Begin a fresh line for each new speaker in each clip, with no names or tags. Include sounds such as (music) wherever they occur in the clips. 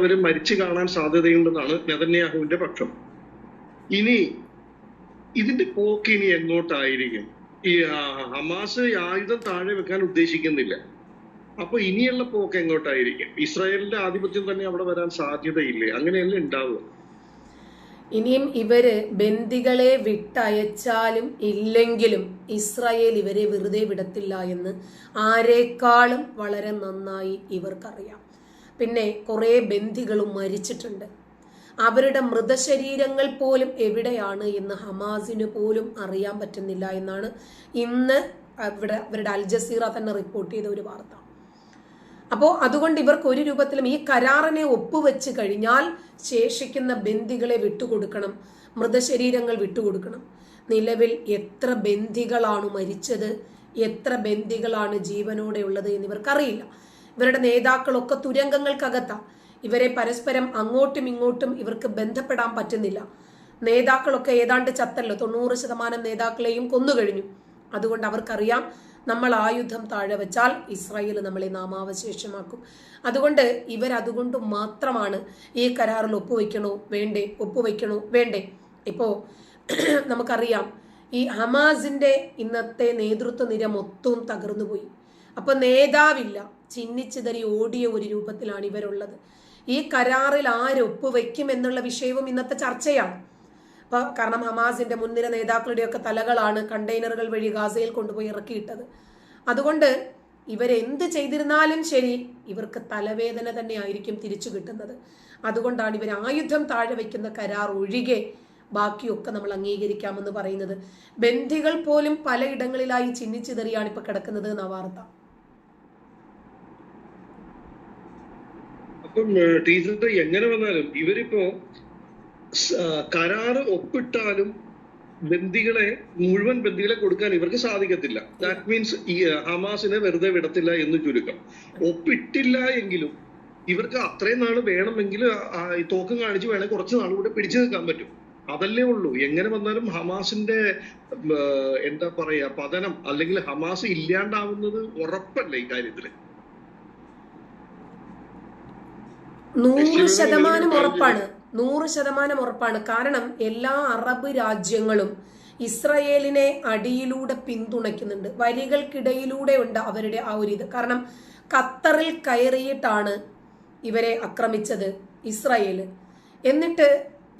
അവർ മരിച്ചു കാണാൻ സാധ്യതയുണ്ടെന്നാണ് നെതന്യാഹുവിന്റെ പക്ഷം. ഇനി ഇതിന്റെ പോക്ക് ഇനി എങ്ങോട്ടായിരിക്കും? ഈ ഹമാസ് ആയുധം താഴെ വെക്കാൻ ഉദ്ദേശിക്കുന്നില്ല. അപ്പൊ ഇനിയുള്ള പോക്ക് എങ്ങോട്ടായിരിക്കും? ഇസ്രായേലിന്റെ ആധിപത്യം തന്നെ അവിടെ വരാൻ സാധ്യതയില്ലേ? അങ്ങനെയല്ലേ ഉണ്ടാവുക?
ഇനിയും ഇവർ ബന്ദികളെ വിട്ടയച്ചാലും ഇല്ലെങ്കിലും ഇസ്രായേൽ ഇവരെ വെറുതെ വിടത്തില്ല എന്ന് ആരേക്കാളും വളരെ നന്നായി ഇവർക്കറിയാം. പിന്നെ കുറേ ബന്ധികളും മരിച്ചിട്ടുണ്ട്. അവരുടെ മൃതശരീരങ്ങൾ പോലും എവിടെയാണ് എന്ന് ഹമാസിന് പോലും അറിയാൻ പറ്റുന്നില്ല എന്നാണ് ഇന്ന് ഇവിടെ അവരുടെ അൽ ജസീറ തന്നെ റിപ്പോർട്ട് ചെയ്ത ഒരു വാർത്ത. അപ്പോൾ അതുകൊണ്ട് ഇവർക്ക് ഒരു രൂപത്തിലും ഈ കരാറിനെ ഒപ്പുവെച്ച് കഴിഞ്ഞാൽ ശേഷിക്കുന്ന ബന്ദികളെ വിട്ടുകൊടുക്കണം മൃതശരീരങ്ങൾ വിട്ടുകൊടുക്കണം. നിലവിൽ എത്ര ബന്ദികളാണ് മരിച്ചത് എത്ര ബന്ദികളാണ് ജീവനോടെ ഉള്ളത് എന്നിവർക്കറിയില്ല ഇവരുടെ നേതാക്കളൊക്കെ തുരങ്കങ്ങൾക്കകത്താ. ഇവരെ പരസ്പരം അങ്ങോട്ടും ഇങ്ങോട്ടും ഇവർക്ക് ബന്ധപ്പെടാൻ പറ്റുന്നില്ല. നേതാക്കളൊക്കെ ഏതാണ്ട് ചത്തല്ലോ. തൊണ്ണൂറ് ശതമാനം നേതാക്കളെയും കൊന്നുകഴിഞ്ഞു അതുകൊണ്ട് അവർക്കറിയാം നമ്മൾ ആയുധം താഴെ വെച്ചാൽ ഇസ്രായേൽ നമ്മളെ നാമാവശേഷമാക്കും. അതുകൊണ്ട് ഇവരതുകൊണ്ട് മാത്രമാണ് ഈ കരാറിൽ ഒപ്പുവെക്കണോ വേണ്ടേ ഒപ്പുവെക്കണോ വേണ്ടേ. ഇപ്പോ (clears throat) നമുക്കറിയാം ഈ ഹമാസിന്റെ ഇന്നത്തെ നേതൃത്വ നിര മൊത്തവും തകർന്നുപോയി. അപ്പൊ നേതാവില്ല ചിന്നിച്ചിതറി ഓടിയ ഒരു രൂപത്തിലാണ് ഇവരുള്ളത്. ഈ കരാറിൽ ആരൊപ്പ് വയ്ക്കും എന്നുള്ള വിഷയവും ഇന്നത്തെ ചർച്ചയാണ്. അപ്പോൾ കാരണം ഹമാസിന്റെ മുൻനിര നേതാക്കളുടെയൊക്കെ തലകളാണ് കണ്ടെയ്നറുകൾ വഴി ഗാസയിൽ കൊണ്ടുപോയി ഇറക്കിയിട്ടത്. അതുകൊണ്ട് ഇവരെന്ത് ചെയ്തിരുന്നാലും ശരി ഇവർക്ക് തലവേദന തന്നെ ആയിരിക്കും തിരിച്ചു കിട്ടുന്നത്. അതുകൊണ്ടാണ് ഇവർ ആയുധം താഴെ വയ്ക്കുന്ന കരാർ ഒഴികെ ബാക്കിയൊക്കെ നമ്മൾ അംഗീകരിക്കാമെന്ന് പറയുന്നത്. ബന്ധികൾ പോലും പലയിടങ്ങളിലായി ചിന്നിച്ചിതറിയാണ് ഇപ്പോൾ കിടക്കുന്നത് എന്ന വാർത്ത.
ഏഹ്, ടീച്ചർ എങ്ങനെ വന്നാലും ഇവരിപ്പോ കരാറ് ഒപ്പിട്ടാലും ബന്ദികളെ മുഴുവൻ ബന്ദികളെ കൊടുക്കാൻ ഇവർക്ക് സാധിക്കത്തില്ല. ദാറ്റ് മീൻസ് ഈ ഹമാസിനെ വെറുതെ വിടത്തില്ല എന്ന് ചുരുക്കം. ഒപ്പിട്ടില്ല എങ്കിലും ഇവർക്ക് അത്രയും നാൾ വേണമെങ്കിൽ തോക്കും കാണിച്ച് വേണമെങ്കിൽ കുറച്ച് നാൾ കൂടെ പിടിച്ചു നിൽക്കാൻ പറ്റും. അതല്ലേ ഉള്ളൂ. എങ്ങനെ വന്നാലും ഹമാസിന്റെ എന്താ പറയാ പതനം അല്ലെങ്കിൽ ഹമാസ് ഇല്ലാണ്ടാവുന്നത് ഉറപ്പല്ല ഈ
നൂറ് ശതമാനം ഉറപ്പാണ്. നൂറ് ശതമാനം ഉറപ്പാണ്. കാരണം എല്ലാ അറബ് രാജ്യങ്ങളും ഇസ്രയേലിനെ അടിയിലൂടെ പിന്തുണയ്ക്കുന്നുണ്ട്. വരികൾക്കിടയിലൂടെ ഉണ്ട് അവരുടെ ആ ഒരു ഇത്. കാരണം ഖത്തറിൽ കയറിയിട്ടാണ് ഇവരെ ആക്രമിച്ചത് ഇസ്രയേൽ. എന്നിട്ട്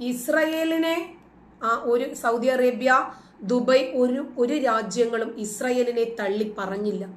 ഇസ്രയേലിനെ ആ ഒരു സൗദി അറേബ്യ ദുബൈ ഒരു ഒരു രാജ്യങ്ങളും ഇസ്രയേലിനെ തള്ളി പറഞ്ഞില്ല.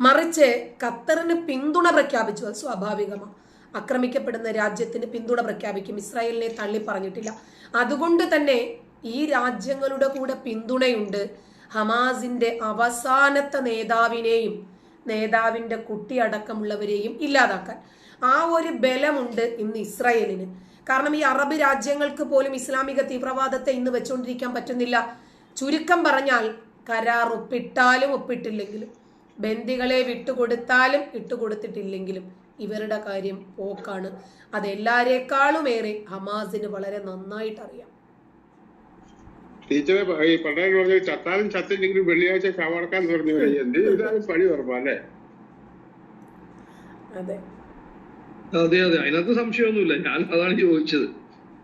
മറിച്ച് ഖത്തറിന് പിന്തുണ പ്രഖ്യാപിച്ചു അത് സ്വാഭാവികമാണ് ആക്രമിക്കപ്പെടുന്ന രാജ്യത്തിന് പിന്തുണ പ്രഖ്യാപിക്കും. ഇസ്രായേലിനെ തള്ളി പറഞ്ഞിട്ടില്ല. അതുകൊണ്ട് തന്നെ ഈ രാജ്യങ്ങളുടെ കൂടെ പിന്തുണയുണ്ട് ഹമാസിന്റെ അവസാനത്തെ നേതാവിനെയും നേതാവിന്റെ കുട്ടി അടക്കമുള്ളവരെയും ഇല്ലാതാക്കാൻ. ആ ഒരു ബലമുണ്ട് ഇന്ന് ഇസ്രായേലിന്. കാരണം ഈ അറബ് രാജ്യങ്ങൾക്ക് പോലും ഇസ്ലാമിക തീവ്രവാദത്തെ ഇന്ന് വെച്ചുകൊണ്ടിരിക്കാൻ പറ്റുന്നില്ല. ചുരുക്കം പറഞ്ഞാൽ കരാർ ഒപ്പിട്ടാലും ഒപ്പിട്ടില്ലെങ്കിലും ബന്ദികളെ വിട്ടുകൊടുത്താലും ഇട്ടുകൊടുത്തിട്ടില്ലെങ്കിലും ഇവരുടെ കാര്യം പോക്കാണ്. അതെല്ലാരേക്കാളും ഏറെ ഹമാസിന് വളരെ നന്നായിട്ട് അറിയാം
ടീച്ചറെ ഈ പറഞ്ഞ ചത്താലും ചത്തില്ലെങ്കിലും വെള്ളിയാഴ്ച ശവടക്കാൻ പറഞ്ഞു പണി ഉറപ്പാ അല്ലേ?
അതെ.
അതെ അതെ. അതിനകത്ത് സംശയമൊന്നുമില്ല. ഞാൻ അതാണ് ചോദിച്ചത്.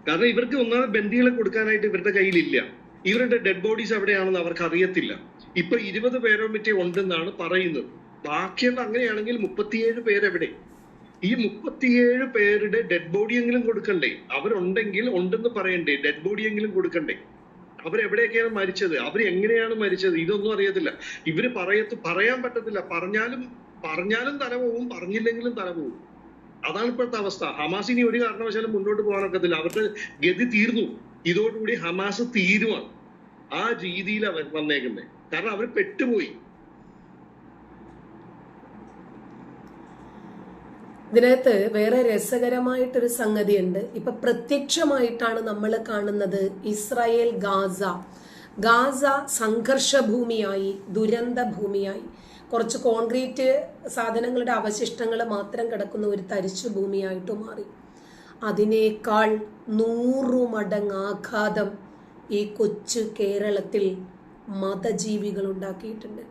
കാരണം ഇവർക്ക് ഒന്നാമത് ബന്ദികളെ കൊടുക്കാനായിട്ട് ഇവരുടെ കയ്യിലില്ല. ഇവരുടെ ഡെഡ് ബോഡീസ് എവിടെയാണെന്ന് അവർക്ക് അറിയത്തില്ല ഇപ്പൊ ഇരുപത് പേരോ മറ്റേ ഉണ്ടെന്നാണ് പറയുന്നത്. ബാക്കിയുള്ള അങ്ങനെയാണെങ്കിൽ മുപ്പത്തിയേഴ് പേരെവിടെ? ഈ മുപ്പത്തിയേഴ് പേരുടെ ഡെഡ് ബോഡി എങ്കിലും കൊടുക്കണ്ടേ? അവരുണ്ടെങ്കിൽ ഉണ്ടെന്ന് പറയണ്ടേ? ഡെഡ് ബോഡി എങ്കിലും കൊടുക്കണ്ടേ? അവരെവിടെയൊക്കെയാണ് മരിച്ചത്? അവർ എങ്ങനെയാണ് മരിച്ചത്? ഇതൊന്നും അറിയത്തില്ല. ഇവർ പറയത്ത് പറയാൻ പറ്റത്തില്ല. പറഞ്ഞാലും പറഞ്ഞാലും തല പോവും പറഞ്ഞില്ലെങ്കിലും തല പോവും. അതാണ് ഇപ്പോഴത്തെ അവസ്ഥ. ഹമാസ് ഇനി ഒരു കാരണവശാലും മുന്നോട്ട് പോകാനൊക്കത്തില്ല അവരുടെ ഗതി തീർന്നു. ഇതോടുകൂടി ഹമാസ് തീരുവാണ്. ആ രീതിയിലാണ് വന്നേക്കുന്നത് കാരണം അവർ പെട്ടുപോയി.
ഇതിനകത്ത് വേറെ രസകരമായിട്ടൊരു സംഗതിയുണ്ട്. ഇപ്പൊ പ്രത്യക്ഷമായിട്ടാണ് നമ്മൾ കാണുന്നത് ഇസ്രായേൽ ഗാസ. ഗാസ സംഘർഷഭൂമിയായി ദുരന്ത ഭൂമിയായി കുറച്ച് കോൺക്രീറ്റ് സാധനങ്ങളുടെ അവശിഷ്ടങ്ങൾ മാത്രം കിടക്കുന്ന ഒരു തരിച്ചു ഭൂമിയായിട്ട് മാറി. അതിനേക്കാൾ നൂറു മടങ്ങ് ആഘാതം ഈ കൊച്ചു കേരളത്തിൽ മതജീവികൾ ഉണ്ടാക്കിയിട്ടുണ്ട്.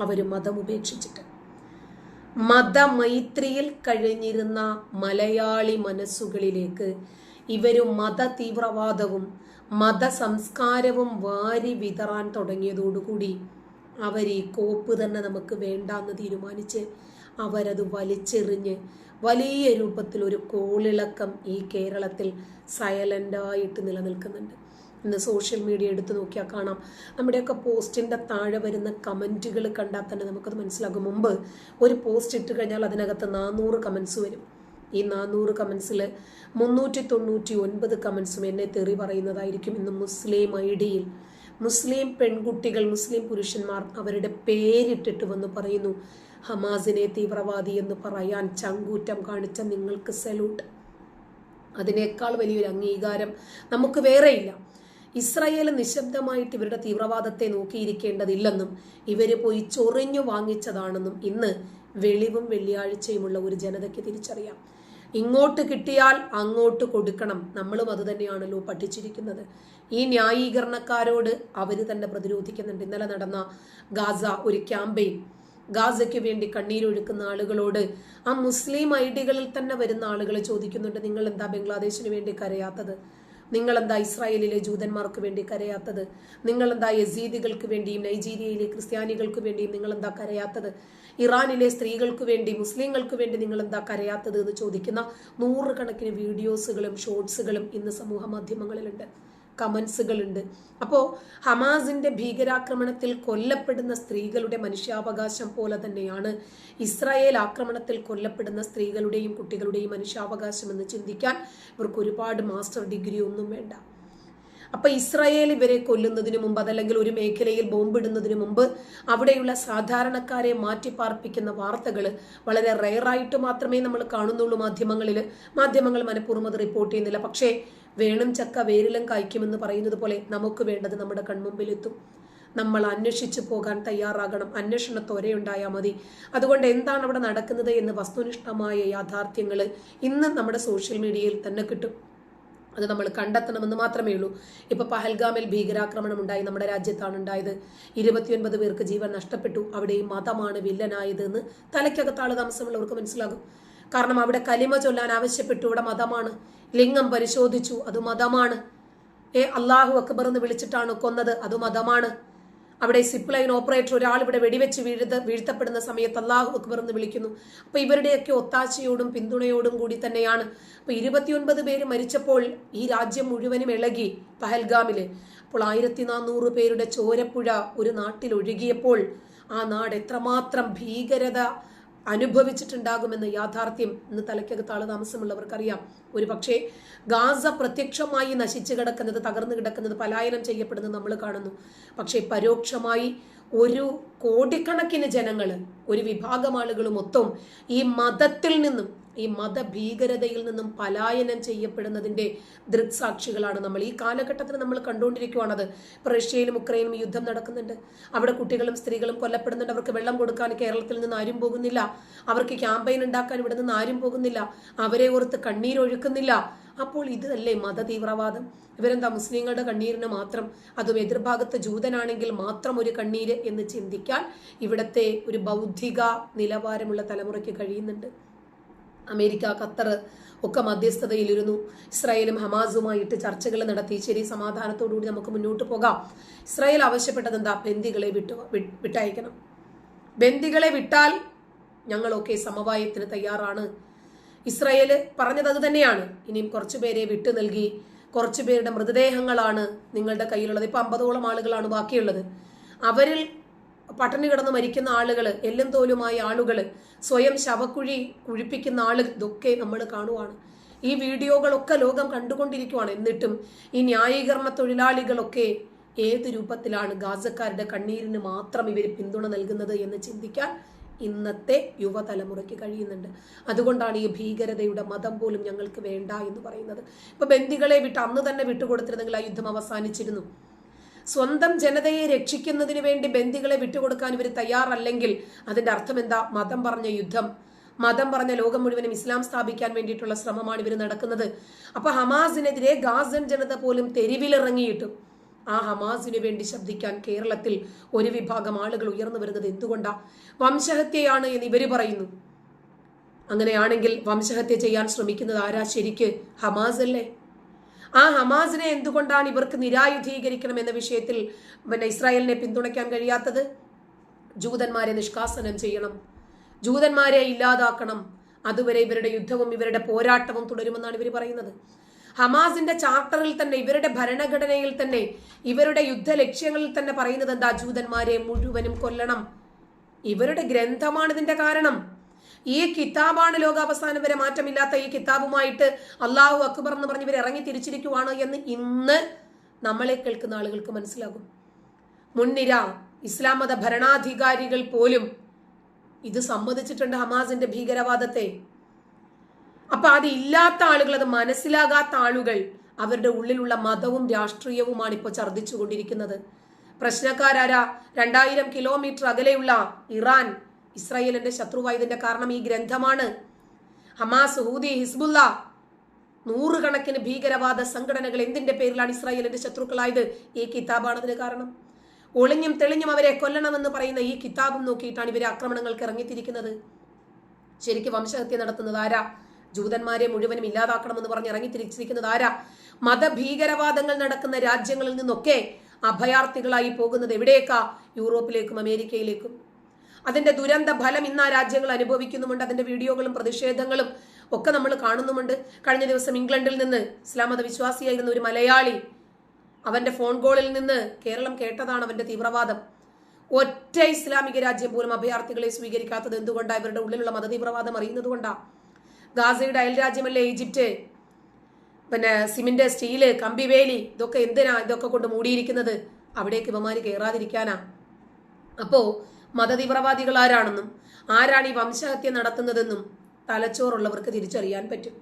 അവർ മതം ഉപേക്ഷിച്ചിട്ട് മതമൈത്രിയിൽ കഴിഞ്ഞിരുന്ന മലയാളി മനസ്സുകളിലേക്ക് ഇവരും മത തീവ്രവാദവും മത സംസ്കാരവും വാരി വിതറാൻ തുടങ്ങിയതോടുകൂടി അവർ ഈ കോപ്പ് തന്നെ നമുക്ക് വേണ്ടാന്ന് തീരുമാനിച്ച് അവരത് വലിച്ചെറിഞ്ഞ് വലിയ രൂപത്തിൽ ഒരു കോളിളക്കം ഈ കേരളത്തിൽ സൈലന്റായിട്ട് നിലനിൽക്കുന്നുണ്ട്. ഇന്ന് സോഷ്യൽ മീഡിയ എടുത്തു നോക്കിയാൽ കാണാം. നമ്മുടെയൊക്കെ പോസ്റ്റിന്റെ താഴെ വരുന്ന കമന്റുകൾ കണ്ടാൽ തന്നെ നമുക്കത് മനസ്സിലാകും. മുമ്പ് ഒരു പോസ്റ്റ് ഇട്ട് കഴിഞ്ഞാൽ അതിനകത്ത് നാനൂറ് കമൻസ് വരും. ഈ നാനൂറ് കമൻസിൽ മുന്നൂറ്റി തൊണ്ണൂറ്റി ഒൻപത് കമൻസും എന്നെ തെറി പറയുന്നതായിരിക്കും ഇന്ന് മുസ്ലിം ഐ ഡിയിൽ മുസ്ലിം പെൺകുട്ടികൾ മുസ്ലിം പുരുഷന്മാർ അവരുടെ പേരിട്ടിട്ട് വന്ന് പറയുന്നു ഹമാസിനെ തീവ്രവാദി എന്ന് പറയാൻ ചങ്കൂറ്റം കാണിച്ച നിങ്ങൾക്ക് സല്യൂട്ട് അതിനേക്കാൾ വലിയൊരു അംഗീകാരം നമുക്ക് വേറെയില്ല. ഇസ്രായേൽ നിശബ്ദമായിട്ട് ഇവരുടെ തീവ്രവാദത്തെ നോക്കിയിരിക്കേണ്ടതില്ലെന്നും ഇവർ പോയി ചൊറിഞ്ഞു വാങ്ങിച്ചതാണെന്നും ഇന്ന് വെളിവും വെള്ളിയാഴ്ചയുമുള്ള ഒരു ജനതയ്ക്ക് തിരിച്ചറിയാം. ഇങ്ങോട്ട് കിട്ടിയാൽ അങ്ങോട്ട് കൊടുക്കണം. നമ്മളും അത് തന്നെയാണല്ലോ പഠിച്ചിരിക്കുന്നത്. ഈ ന്യായീകരണക്കാരോട് അവർ തന്നെ പ്രതിരോധിക്കുന്നുണ്ട്. ഇന്നലെ നടന്ന ഗാസ ഒരു ക്യാമ്പയിൻ. ഗാസയ്ക്ക് വേണ്ടി കണ്ണീരൊഴുക്കുന്ന ആളുകളോട് ആ മുസ്ലിം ഐഡികളിൽ തന്നെ വരുന്ന ആളുകൾ ചോദിക്കുന്നുണ്ട്. നിങ്ങൾ എന്താ ബംഗ്ലാദേശിന് വേണ്ടി കരയാത്തത്? നിങ്ങൾ എന്താ ഇസ്രായേലിലെ ജൂതന്മാർക്ക് വേണ്ടി കരയാത്തത്? നിങ്ങളെന്താ യസീദികൾക്ക് വേണ്ടിയും നൈജീരിയയിലെ ക്രിസ്ത്യാനികൾക്ക് വേണ്ടിയും നിങ്ങളെന്താ കരയാത്തത്? ഇറാനിലെ സ്ത്രീകൾക്ക് വേണ്ടി മുസ്ലിങ്ങൾക്ക് വേണ്ടി നിങ്ങൾ എന്താ കരയാത്തത് എന്ന് ചോദിക്കുന്ന നൂറുകണക്കിന് വീഡിയോസുകളും ഷോർട്സുകളും ഇന്ന് സമൂഹ മാധ്യമങ്ങളിലുണ്ട് കമൻസുകളുണ്ട്. അപ്പോൾ ഹമാസിന്റെ ഭീകരാക്രമണത്തിൽ കൊല്ലപ്പെടുന്ന സ്ത്രീകളുടെ മനുഷ്യാവകാശം പോലെ തന്നെയാണ് ഇസ്രായേൽ ആക്രമണത്തിൽ കൊല്ലപ്പെടുന്ന സ്ത്രീകളുടെയും കുട്ടികളുടെയും മനുഷ്യാവകാശം എന്ന് ചിന്തിക്കാൻ ഇവർക്ക് ഒരുപാട് മാസ്റ്റർ ഡിഗ്രി ഒന്നും വേണ്ട. അപ്പൊ ഇസ്രായേൽ ഇവരെ കൊല്ലുന്നതിന് മുമ്പ് അതല്ലെങ്കിൽ ഒരു മേഖലയിൽ ബോംബിടുന്നതിന് മുമ്പ് അവിടെയുള്ള സാധാരണക്കാരെ മാറ്റിപ്പാർപ്പിക്കുന്ന വാർത്തകൾ വളരെ റെയറായിട്ട് മാത്രമേ നമ്മൾ കാണുന്നുള്ളൂ മാധ്യമങ്ങളിൽ മാധ്യമങ്ങൾ മനഃപൂർവം അത് റിപ്പോർട്ട് ചെയ്യുന്നില്ല. പക്ഷേ വേണം ചക്ക വേരിലും കായ്ക്കുമെന്ന് പറയുന്നത് പോലെ നമുക്ക് വേണ്ടത് നമ്മുടെ കൺമുമ്പിലെത്തും. നമ്മൾ അന്വേഷിച്ചു പോകാൻ തയ്യാറാകണം. അന്വേഷണത്തോരെ ഉണ്ടായാൽ മതി. അതുകൊണ്ട് എന്താണ് അവിടെ നടക്കുന്നത് എന്ന് വസ്തുനിഷ്ഠമായ യാഥാർത്ഥ്യങ്ങൾ ഇന്ന് നമ്മുടെ സോഷ്യൽ മീഡിയയിൽ തന്നെ കിട്ടും. അത് നമ്മൾ കണ്ടെത്തണമെന്ന് മാത്രമേ ഉള്ളൂ. ഇപ്പൊ പഹൽഗാമിൽ ഭീകരാക്രമണം ഉണ്ടായി. നമ്മുടെ രാജ്യത്താണ് ഉണ്ടായത്. ഇരുപത്തിയൊൻപത് പേർക്ക് ജീവൻ നഷ്ടപ്പെട്ടു. അവിടെ ഈ മതമാണ് വില്ലനായത് എന്ന് തലയ്ക്കകത്താൾ താമസമുള്ളവർക്ക് മനസ്സിലാകും. കാരണം അവിടെ കലിമ ചൊല്ലാൻ ആവശ്യപ്പെട്ടു. ഇവിടെ മതമാണ്. ലിംഗം പരിശോധിച്ചു അത് മതമാണ്. ഏ അള്ളാഹു അക്ബർ എന്ന് വിളിച്ചിട്ടാണ് കൊന്നത് അത് മതമാണ്. അവിടെ സിപ്പ് ലൈൻ ഓപ്പറേറ്റർ ഒരാൾ ഇവിടെ വെടിവെച്ച് വീഴ്ത്ത വീഴ്ത്തപ്പെടുന്ന സമയത്ത് അള്ളാഹു അക്ബർ എന്ന് വിളിക്കുന്നു. അപ്പൊ ഇവരുടെയൊക്കെ ഒത്താശയോടും പിന്തുണയോടും കൂടി തന്നെയാണ്. അപ്പൊ ഇരുപത്തിയൊൻപത് പേര് മരിച്ചപ്പോൾ ഈ രാജ്യം മുഴുവനും ഇളകി പഹൽഗാമിൽ. അപ്പോൾ ആയിരത്തി നാനൂറ് പേരുടെ ചോരപ്പുഴ ഒരു നാട്ടിൽ ഒഴുകിയപ്പോൾ ആ നാട് എത്രമാത്രം ഭീകരത അനുഭവിച്ചിട്ടുണ്ടാകുമെന്ന യാഥാർത്ഥ്യം ഇന്ന് തലയ്ക്കകത്ത് ആൾ താമസമുള്ളവർക്കറിയാം. ഒരു പക്ഷേ ഗാസ പ്രത്യക്ഷമായി നശിച്ചു കിടക്കുന്നത് തകർന്നു കിടക്കുന്നത് പലായനം ചെയ്യപ്പെടുന്നത് നമ്മൾ കാണുന്നു. പക്ഷേ പരോക്ഷമായി ഒരു കോടിക്കണക്കിന് ജനങ്ങൾ ഒരു വിഭാഗം ആളുകൾ മൊത്തം ഈ മതത്തിൽ നിന്നും ഈ മതഭീകരതയിൽ നിന്നും പലായനം ചെയ്യപ്പെടുന്നതിന്റെ ദൃക്സാക്ഷികളാണ് നമ്മൾ. ഈ കാലഘട്ടത്തിൽ നമ്മൾ കണ്ടുകൊണ്ടിരിക്കുകയാണത് അത്. റഷ്യയിലും ഉക്രൈനും യുദ്ധം നടക്കുന്നുണ്ട്. അവിടെ കുട്ടികളും സ്ത്രീകളും കൊല്ലപ്പെടുന്നുണ്ട്. അവർക്ക് വെള്ളം കൊടുക്കാൻ കേരളത്തിൽ നിന്ന് ആരും പോകുന്നില്ല. അവർക്ക് ക്യാമ്പയിൻ ഉണ്ടാക്കാൻ ഇവിടെ നിന്ന് ആരും പോകുന്നില്ല. അവരെ ഓർത്ത് കണ്ണീരൊഴുക്കുന്നില്ല അപ്പോൾ ഇതല്ലേ മത തീവ്രവാദം ഇവരെന്താ മുസ്ലിങ്ങളുടെ കണ്ണീരിന് മാത്രം അതും എതിർഭാഗത്ത് ജൂതനാണെങ്കിൽ മാത്രം ഒരു കണ്ണീര് എന്ന് ചിന്തിക്കാൻ ഇവിടത്തെ ഒരു ബൗദ്ധിക നിലവാരമുള്ള തലമുറയ്ക്ക് കഴിയുന്നുണ്ട്. അമേരിക്ക ഖത്തർ ഒക്കെ മധ്യസ്ഥതയിലിരുന്നു. ഇസ്രായേലും ഹമാസുമായിട്ട് ചർച്ചകൾ നടത്തി. ശരി സമാധാനത്തോടുകൂടി നമുക്ക് മുന്നോട്ട് പോകാം. ഇസ്രായേൽ ആവശ്യപ്പെട്ടത് എന്താ ബന്ദികളെ വിട്ടു വിട്ടയക്കണം. ബന്ദികളെ വിട്ടാൽ ഞങ്ങളൊക്കെ സമവായത്തിന് തയ്യാറാണ്. ഇസ്രായേൽ പറഞ്ഞത് അത് തന്നെയാണ്. ഇനിയും കുറച്ചു പേരെ വിട്ടു നൽകി. കുറച്ചു പേരുടെ മൃതദേഹങ്ങളാണ് നിങ്ങളുടെ കയ്യിലുള്ളത്. ഇപ്പം അമ്പതോളം ആളുകളാണ് ബാക്കിയുള്ളത്. അവരിൽ പട്ടിണി കിടന്ന് മരിക്കുന്ന ആളുകൾ എല്ലും തോലുമായ ആളുകൾ സ്വയം ശവക്കുഴി കുഴിപ്പിക്കുന്ന ആളുകൾ ഇതൊക്കെ നമ്മൾ കാണുവാണ്. ഈ വീഡിയോകളൊക്കെ ലോകം കണ്ടുകൊണ്ടിരിക്കുവാണ്. എന്നിട്ടും ഈ ന്യായീകരണ തൊഴിലാളികളൊക്കെ ഏത് രൂപത്തിലാണ് ഗാസക്കാരുടെ കണ്ണീരിന് മാത്രം ഇവർ പിന്തുണ നൽകുന്നത് എന്ന് ചിന്തിക്കാൻ ഇന്നത്തെ യുവതലമുറയ്ക്ക് കഴിയുന്നുണ്ട്. അതുകൊണ്ടാണ് ഈ ഭീകരതയുടെ മതം പോലും ഞങ്ങൾക്ക് വേണ്ട എന്ന് പറയുന്നത്. ഇപ്പൊ ബന്ദികളെ വിട്ട് അന്ന് തന്നെ വിട്ടുകൊടുത്തിരുന്നെങ്കിൽ ആ യുദ്ധം അവസാനിച്ചിരുന്നു. സ്വന്തം ജനതയെ രക്ഷിക്കുന്നതിന് വേണ്ടി ബന്ദികളെ വിട്ടുകൊടുക്കാൻ ഇവർ തയ്യാറല്ലെങ്കിൽ അതിന്റെ അർത്ഥം എന്താ മതം പറഞ്ഞ യുദ്ധം. മതം പറഞ്ഞ ലോകം മുഴുവനും ഇസ്ലാം സ്ഥാപിക്കാൻ വേണ്ടിയിട്ടുള്ള ശ്രമമാണ് ഇവർ നടക്കുന്നത്. അപ്പൊ ഹമാസിനെതിരെ ഗാസൻ ജനത പോലും തെരുവിലിറങ്ങിയിട്ടും. ആ ഹമാസിനു വേണ്ടി ശബ്ദിക്കാൻ കേരളത്തിൽ ഒരു വിഭാഗം ആളുകൾ ഉയർന്നു വരുന്നത് എന്തുകൊണ്ടാ? വംശഹത്യയാണ് എന്ന് ഇവർ പറയുന്നു. അങ്ങനെയാണെങ്കിൽ വംശഹത്യ ചെയ്യാൻ ശ്രമിക്കുന്നത് ആരാ? ശരിക്ക് ഹമാസ് അല്ലേ? ആ ഹമാസിനെ എന്തുകൊണ്ടാണ് ഇവർക്ക് നിരായുധീകരിക്കണം എന്ന വിഷയത്തിൽ പിന്നെ ഇസ്രായേലിനെ പിന്തുണയ്ക്കാൻ കഴിയാത്തത്? ജൂതന്മാരെ നിഷ്കാസനം ചെയ്യണം. ജൂതന്മാരെ ഇല്ലാതാക്കണം. അതുവരെ ഇവരുടെ യുദ്ധവും ഇവരുടെ പോരാട്ടവും തുടരുമെന്നാണ് ഇവർ പറയുന്നത്. ഹമാസിന്റെ ചാർട്ടറിൽ തന്നെ ഇവരുടെ ഭരണഘടനയിൽ തന്നെ ഇവരുടെ യുദ്ധ ലക്ഷ്യങ്ങളിൽ തന്നെ പറയുന്നത് എന്താ? ജൂതന്മാരെ മുഴുവനും കൊല്ലണം. ഇവരുടെ ഗ്രന്ഥമാണ് ഇതിന്റെ കാരണം. ഈ കിതാബാണ് ലോകാവസാനം വരെ മാറ്റമില്ലാത്ത ഈ കിതാബുമായിട്ട് അള്ളാഹു അക്ബർ എന്ന് പറഞ്ഞ് ഇവർ ഇറങ്ങി തിരിച്ചിരിക്കുവാണ് എന്ന് ഇന്ന് നമ്മളെ കേൾക്കുന്ന ആളുകൾക്ക് മനസ്സിലാകും. മുൻനിര ഇസ്ലാം മത ഭരണാധികാരികൾ പോലും ഇത് സമ്മതിച്ചിട്ടുണ്ട് ഹമാസിന്റെ ഭീകരവാദത്തെ. അപ്പൊ അത് ഇല്ലാത്ത ആളുകൾ അത് മനസ്സിലാകാത്ത ആളുകൾ അവരുടെ ഉള്ളിലുള്ള മതവും രാഷ്ട്രീയവുമാണ് ഇപ്പോൾ ഛർദ്ദിച്ചു കൊണ്ടിരിക്കുന്നത് പ്രശ്നക്കാരാരാ രണ്ടായിരം കിലോമീറ്റർ അകലെയുള്ള ഇറാൻ ഇസ്രായേലിന്റെ ശത്രുവായതിന്റെ കാരണം ഈ ഗ്രന്ഥമാണ്. ഹമാസ് ഹൂദി ഹിസ്ബുല്ല നൂറുകണക്കിന് ഭീകരവാദ സംഘടനകൾ എന്തിന്റെ പേരിലാണ് ഇസ്രായേലിന്റെ ശത്രുക്കളായത്? ഈ കിതാബാണ് അതിന് കാരണം. ഒളിഞ്ഞും തെളിഞ്ഞും അവരെ കൊല്ലണമെന്ന് പറയുന്ന ഈ കിതാബും നോക്കിയിട്ടാണ് ഇവരെ ആക്രമണങ്ങൾക്ക് ഇറങ്ങിത്തിരിക്കുന്നത്. ശരിക്കും വംശഹത്യ നടത്തുന്നത് ആരാ? ജൂതന്മാരെ മുഴുവനും ഇല്ലാതാക്കണമെന്ന് പറഞ്ഞ് ഇറങ്ങിത്തിരിച്ചിരിക്കുന്നത് ആരാ? മതഭീകരവാദങ്ങൾ നടക്കുന്ന രാജ്യങ്ങളിൽ നിന്നൊക്കെ അഭയാർത്ഥികളായി പോകുന്നത് എവിടേക്കാ? യൂറോപ്പിലേക്കും അമേരിക്കയിലേക്കും. അതിന്റെ ദുരന്ത ഫലം ഇന്ന് ആ രാജ്യങ്ങൾ അനുഭവിക്കുന്നുമുണ്ട്. അതിന്റെ വീഡിയോകളും പ്രതിഷേധങ്ങളും ഒക്കെ നമ്മൾ കാണുന്നുമുണ്ട്. കഴിഞ്ഞ ദിവസം ഇംഗ്ലണ്ടിൽ നിന്ന് ഇസ്ലാം മത വിശ്വാസിയായിരുന്ന ഒരു മലയാളി അവന്റെ ഫോൺ കോളിൽ നിന്ന് കേരളം കേട്ടതാണ് അവന്റെ തീവ്രവാദം. ഒറ്റ ഇസ്ലാമിക രാജ്യം പോലും അഭയാർത്ഥികളെ സ്വീകരിക്കാത്തത് എന്തുകൊണ്ടാണ് ഇവരുടെ ഉള്ളിലുള്ള മതതീവ്രവാദം അറിയുന്നത് കൊണ്ടാ? ഗാസയുടെ അയൽ രാജ്യമല്ലേ ഈജിപ്റ്റ്? പിന്നെ സിമിന്റ് സ്റ്റീൽ കമ്പിവേലി ഇതൊക്കെ എന്തിനാ? ഇതൊക്കെ കൊണ്ട് മൂടിയിരിക്കുന്നത്? അവിടേക്ക് ഇവമാര് കയറാതിരിക്കാനാ അപ്പോ മതതീവ്രവാദികൾ ആരാണെന്നും ആരാണ് ഈ വംശഹത്യ നടത്തുന്നതെന്നും തലച്ചോറുള്ളവർക്ക് തിരിച്ചറിയാൻ പറ്റും.